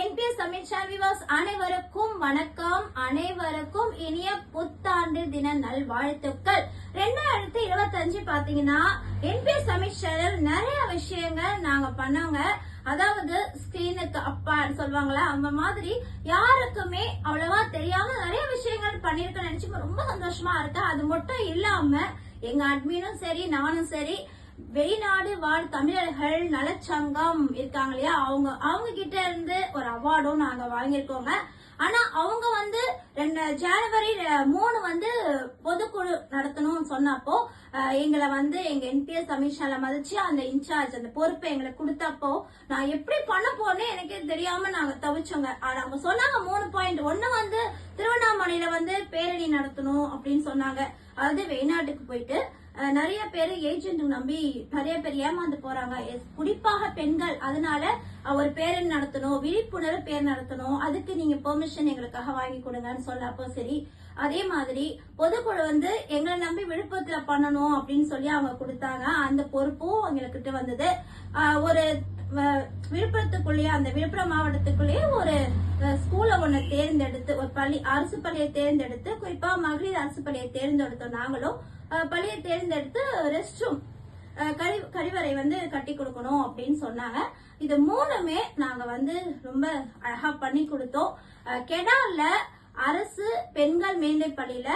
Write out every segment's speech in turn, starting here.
NPS Tamil விவாஸ் அனைவருக்கும் வணக்கம். அனைவருக்கும் இனிய புத்தாண்டு தின நல்வாழ்த்துக்கள். ரெண்டாயிரத்தி இருபத்தஞ்சு பாத்தீங்கன்னா என்பிஎஸ் தமிழ் சேனல் நிறைய விஷயங்கள் நாங்க பண்ணோங்க. அதாவது ஸ்கிரீனுக்கு அப்பான்னு சொல்லுவாங்களா அந்த மாதிரி யாருக்குமே அவ்வளவா தெரியாம நிறைய விஷயங்கள் பண்ணிருக்க நினைச்சு ரொம்ப சந்தோஷமா இருக்கு. அது மட்டும் இல்லாம எங்க அட்மினும் சரி நானும் சரி வெளிநாடு வாழ் தமிழர்கள் நலச்சங்கம் இருக்காங்க இல்லையா அவங்க அவங்க கிட்ட இருந்து ஒரு அவார்டும் நாங்க வாங்கியிருக்கோங்க. ஆனா அவங்க வந்து ரெண்டு ஜனவரி மூணு வந்து பொதுக்குழு நடத்தணும்னு சொன்னப்போ எங்களை வந்து எங்க என்பிஎஸ் அமித்ஷால மதிச்சு அந்த இன்சார்ஜ் அந்த பொறுப்பை எங்களுக்கு கொடுத்தப்போ நான் எப்படி பண்ண போறேன்னு எனக்கே தெரியாம நாங்க தவிச்சோங்க. ஆனா அவங்க சொன்னாங்க மூணு பாயிண்ட் ஒண்ணு வந்து திருவண்ணாமலையில வந்து பேரணி நடத்தணும் அப்படின்னு சொன்னாங்க. அதாவது வெளிநாட்டுக்கு போயிட்டு நிறைய பேர் ஏஜென்ட் நம்பி நிறைய பேர் ஏமாந்து போறாங்க. எஸ், குறிப்பாக பெண்கள். அதனால அவர் ஒரு பேரணி நடத்தணும் விழிப்புணர்வு பேர் நடத்தணும். அதுக்கு நீங்க பெர்மிஷன் எங்களுக்காக வாங்கி கொடுங்கன்னு சொன்னப்போ சரி. அதே மாதிரி பொதுக்குழு வந்து எங்களை நம்பி விழுப்புரத்துல பண்ணணும் அப்படின்னு சொல்லி அவங்க கொடுத்தாங்க. அந்த பொறுப்பும் எங்ககிட்ட வந்தது. ஒரு விழுப்புரத்துக்குள்ளேயே அந்த விழுப்புரம் மாவட்டத்துக்குள்ளேயே ஒரு ஸ்கூலை ஒண்ணு தேர்ந்தெடுத்து ஒரு பள்ளி அரசு பள்ளியை தேர்ந்தெடுத்து குறிப்பா மகளிர் அரசு பள்ளியை தேர்ந்தெடுத்தோம் நாங்களும். பள்ளியை தேர்ந்தெடுத்து ரெஸ்ட் ரூம் கழி கழிவறை வந்து கட்டி கொடுக்கணும் அப்படின்னு சொன்னாங்க. இது மூணுமே நாங்க வந்து ரொம்ப அழகா பண்ணி கொடுத்தோம். அஹ், அரசு பெண்கள் மேல்நிலைப் பள்ளியில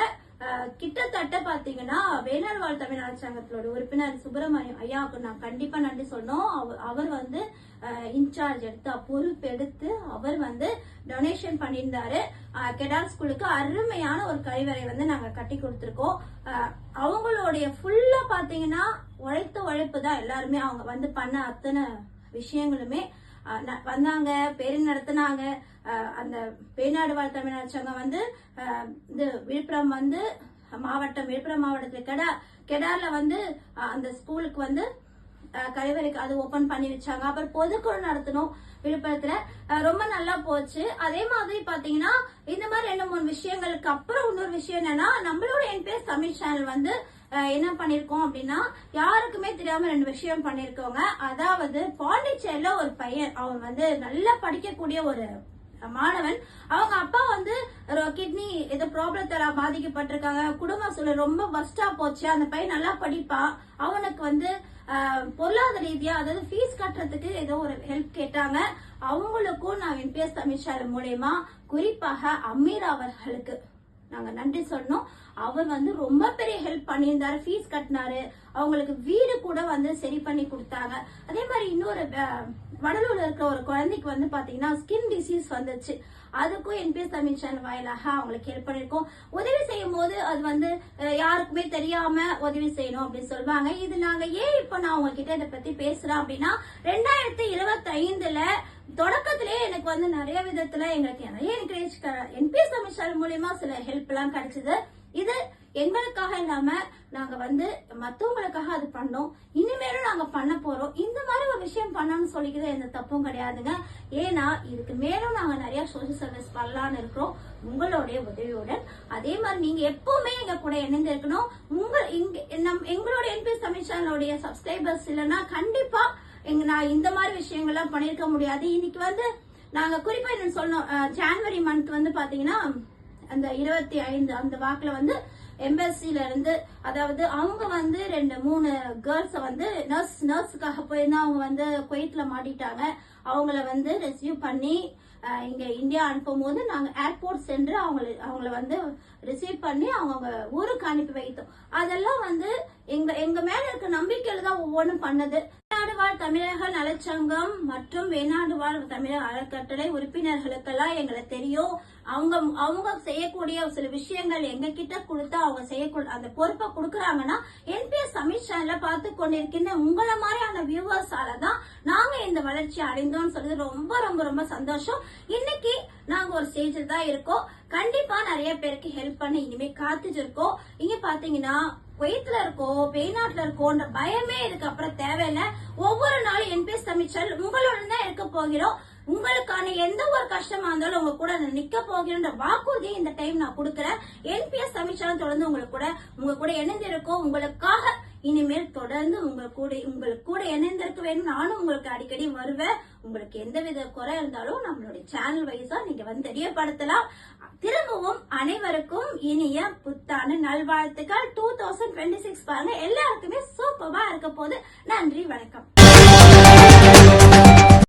கிட்டத்தட்ட பாத்தீங்கன்னா வேளாண் வாழ் தமிழ் அரசாங்கத்தோட உறுப்பினர் சுப்பிரமணியம் ஐயாவுக்கு நான் கண்டிப்பா நன்றி சொன்னோம் அவ- அவர் வந்து இன்சார்ஜ் எடுத்து பொறுப்பெடுத்து அவர் வந்து டொனேஷன் பண்ணியிருந்தாரு. கெடால் கெடார் ஸ்கூலுக்கு அருமையான ஒரு கழிவறை வந்து நாங்க கட்டி கொடுத்துருக்கோம். அவங்களுடைய ஃபுல்லா பாத்தீங்கன்னா உழைத்த உழைப்பு தான் எல்லாருமே அவங்க வந்து பண்ண அத்தனை விஷயங்களுமே. வந்தாங்க பேரணி நடத்தினாங்க. அந்த பேநாடு வாழ் தமிழ்நாடு சங்கம் வந்து இது விழுப்புரம் வந்து மாவட்டம் விழுப்புரம் மாவட்டத்தில் கெடா கெடார்ல வந்து அந்த ஸ்கூலுக்கு வந்து கழிவறைக்கு அது ஓபன் பண்ணி வச்சாங்க. அப்புறம் பொதுக்குழு நடத்தணும் விழுப்புரத்துல. ரொம்ப நல்லா போச்சு. அதே மாதிரி பாத்தீங்கன்னா இந்த மாதிரி ரெண்டு மூணு விஷயங்களுக்கு அப்புறம் இன்னொரு விஷயம் என்னன்னா நம்மளோட என்பிஎஸ் தமிழ் சேனல் வந்து என்ன பண்ணிருக்கோம் அப்படின்னா யாருக்குமே தெரியாம ரெண்டு விஷயம் பண்ணிருக்கோங்க அதாவது பாண்டிச்சேரியில ஒரு பையன் அவன் வந்து நல்லா படிக்கக்கூடிய ஒரு மாணவன். அவங்க அப்பா வந்து கிட்னி ஏதோ ப்ராப்ளத்தால பாதிக்கப்பட்டிருக்காங்க. குடும்ப சூழல் ரொம்ப வஸ்டா போச்சு. அந்த பையன் நல்லா படிப்பான் அவனுக்கு வந்து பொருளாதார ரீதியா அதாவது ஃபீஸ் கட்டுறதுக்கு ஏதோ ஒரு ஹெல்ப் கேட்டாங்க. அவங்களுக்கும் நான் என்பிஎஸ் தமிழ்ச்சாலை மூலயமா குறிப்பாக அமீர் அவர்களுக்கு நாங்க நன்றி சொன்னோம் அவர் வந்து ரொம்ப பெரிய ஹெல்ப் பண்ணியிருந்தாரு. ஃபீஸ் கட்டினாரு. அவங்களுக்கு வீடு கூட வந்து சரி பண்ணி கொடுத்தாங்க. அதே மாதிரி இன்னொரு வடலூர்ல இருக்கிற ஒரு குழந்தைக்கு வந்து பாத்தீங்கன்னா ஸ்கின் டிசீஸ் வந்துச்சு. அதுக்கும் என்பிஎஸ் தமிழ் சேனல் வாயிலாக அவங்களுக்கு ஹெல்ப் பண்ணிருக்கோம் உதவி செய்யும் போது அது வந்து யாருக்குமே தெரியாம உதவி செய்யணும் அப்படின்னு சொல்லுவாங்க. இது நாங்க ஏன் இப்ப நான் உங்ககிட்ட இதை பத்தி பேசுறேன் அப்படின்னா ரெண்டாயிரத்தி இருபத்தி ஐந்துல தொடக்கத்திலேயே எனக்கு வந்து நிறைய விதத்துல எங்களுக்கு நிறைய என்கரேஜ் என்பிஎஸ் தமிழ் சேனல் மூலியமா சில ஹெல்ப் எல்லாம் கிடைச்சது. இது எங்களுக்காக இல்லாம நாங்க வந்து மத்தவங்களுக்காக அது பண்ணோம். இனிமேலும் நாங்க பண்ண போறோம். இந்த மாதிரி ஒரு விஷயம் பண்ணணும்னு சொல்லிக்கிறது எந்த தப்பும் கிடையாதுங்க. ஏன்னா இதுக்கு மேலும் நாங்க நிறைய சோசியல் சர்வீஸ் பண்ணலாம்னு இருக்கிறோம். உங்களுடைய உதவியுடன். அதே மாதிரி நீங்க எப்பவுமே எங்க கூட இணைந்து இருக்கணும். உங்க இங்க நம் எங்களுடைய என்பிஎஸ் தமிழ் சேனலுடைய சப்ஸ்கிரைபர்ஸ் இல்லைன்னா கண்டிப்பா எங்க நான் இந்த மாதிரி விஷயங்கள்லாம் பண்ணிருக்க முடியாது. இன்னைக்கு வந்து நாங்க குறிப்பா என்ன சொன்னோம் ஜான்வரி மந்த் வந்து பாத்தீங்கன்னா அந்த இருபத்தி ஐந்து அந்த வாக்குல வந்து எம்பசில இருந்து அதாவது அவங்க வந்து ரெண்டு மூணு கேர்ள்ஸ வந்து நர்ஸ் நர்ஸுக்காக போயிருந்தா அவங்க வந்து குவைட்ல மாட்டிட்டாங்க. அவங்கள வந்து ரிசீவ் பண்ணி இங்க இந்தியா அனுப்பும் போது நாங்க ஏர்போர்ட் சென்று அவங்கள அவங்கள வந்து ரிசீவ் பண்ணி அவங்க ஊருக்கு அனுப்பி வைத்தோம். அதெல்லாம் வந்து எங்க எங்க மேல இருக்க நம்பிக்கையில தான் ஒவ்வொன்றும் பண்ணது. வாழ் தமிழக நலச்சங்கம் மற்றும் வெளிநாடு வாழ் தமிழக அறக்கட்டளை உறுப்பினர்களுக்கெல்லாம் எங்களை தெரியும். அவங்க அவங்க செய்யக்கூடிய சில விஷயங்கள் எங்க கிட்ட கொடுத்தா அவங்க செய்யக்கூடிய அந்த பொறுப்பை கொடுக்குறாங்கன்னா என்பிஎஸ் தமிழ் சேனல பார்த்து கொண்டிருக்கின்ற உங்களை மாதிரியான வியூவர்ஸால தான் நாங்க இந்த வளர்ச்சி அடைந்தோம்னு சொல்றது ரொம்ப ரொம்ப ரொம்ப சந்தோஷம். இன்னைக்கு நாங்க ஒரு ஸ்டேஜில் தான் இருக்கோம். கண்டிப்பா நிறைய பேருக்கு ஹெல்ப் பண்ணி இனிமே காத்துட்டு இருக்கோம். இங்க பாத்தீங்கன்னா குவைத்துல இருக்கோம் வெளிநாட்டுல இருக்கோன்ற பயமே இதுக்கு அப்புறம் தேவையில்லை. ஒவ்வொரு நாளும் என்பிஎஸ் தமிழ்ச்சல் உங்களுடன் தான் இருக்க போகிறோம். உங்களுக்கான எந்த ஒரு கஷ்டமா இருந்தாலும் உங்க கூட நான் நிக்க போகிறேன்ற வாக்குறுதியை இந்த டைம் நான் கொடுக்கறேன். என்பிஎஸ் தமிழ்ச்சல் தொடர்ந்து உங்களுக்கு கூட உங்க கூட இணைந்திருக்கோம். உங்களுக்காக இனிமேல் தொடர்ந்து உங்க கூட உங்களுக்கு கூட இணைந்திருக்க வேணும் நானும் உங்களுக்கு அடிக்கடி வருவேன். உங்களுக்கு எந்த வித குறை இருந்தாலும் நம்மளுடைய சேனல் வைஸா நீங்க வந்து தெரியப்படுத்தலாம். திரும்பவும் அனைவருக்கும் இனிய புத்தாண்டு நல்வாழ்த்துக்கள். டூ தௌசண்ட் டுவெண்ட்டி சிக்ஸ் பாருங்க. எல்லாருக்குமே சூப்பரா இருக்க போது நன்றி வணக்கம்.